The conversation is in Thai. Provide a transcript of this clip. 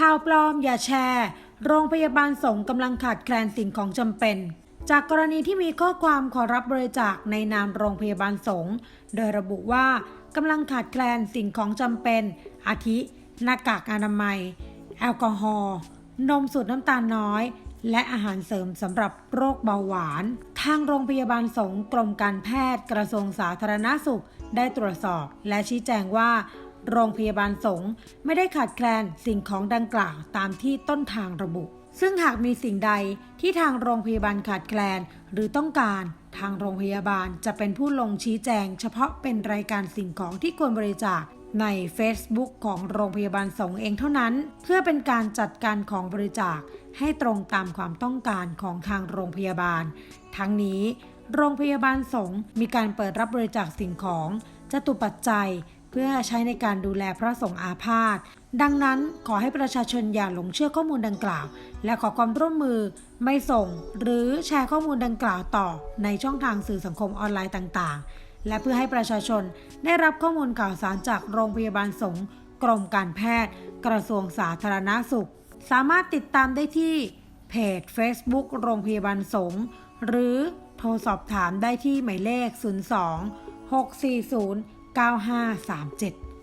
ข่าวปลอมอย่าแชร์ โรงพยาบาลสงกำลังขาดแคลนสิ่งของจำเป็น จากกรณีที่มีข้อความขอรับบริจาคในนามโรงพยาบาลสงโดยระบุว่ากำลังขาดแคลนสิ่งของจำเป็น อาทิ หน้ากากอนามัย แอลกอฮอล์นมสูตรน้ำตาลน้อย และอาหารเสริมสำหรับโรคเบาหวาน ทางโรงพยาบาลสงกรมการแพทย์กระทรวงสาธารณาสุขได้ตรวจสอบ และชี้แจงว่า โรงพยาบาลสงฆ์ไม่ได้ขาดแคลนสิ่งของดังกล่าวตามที่ต้นทางระบุ ซึ่งหากมีสิ่งใดที่ทางโรงพยาบาลขาดแคลนหรือต้องการ ทางโรงพยาบาลจะเป็นผู้ลงชี้แจง เฉพาะเป็นรายการสิ่งของที่ควรบริจาคใน Facebook ของโรงพยาบาลสงเองเท่านั้น เพื่อเป็นการจัดการของบริจาคให้ตรงตามความต้องการของทางโรงพยาบาล ทั้งนี้ โรงพยาบาลสงมีการเปิดรับบริจาคสิ่งของจตุปัจจัย พื่อใช้ในการดูแลพระสงฆ์อาพาธ ดังนั้นขอให้ประชาชนอย่าหลงเชื่อข้อมูลดังกล่าว และขอความร่วมมือไม่ส่ง หรือแชร์ข้อมูลดังกล่าวต่อในช่องทางสื่อสังคมออนไลน์ต่างๆ และเพื่อให้ประชาชนได้รับข้อมูลข่าวสารจากโรงพยาบาลสงฆ์กรมการแพทย์ กระทรวงสาธารณาสุข สามารถติดตามได้ที่เพจ Facebook โรงพยาบาลสงฆ์หรือโทรสอบถามได้ที่หมายเลข 02 640 9537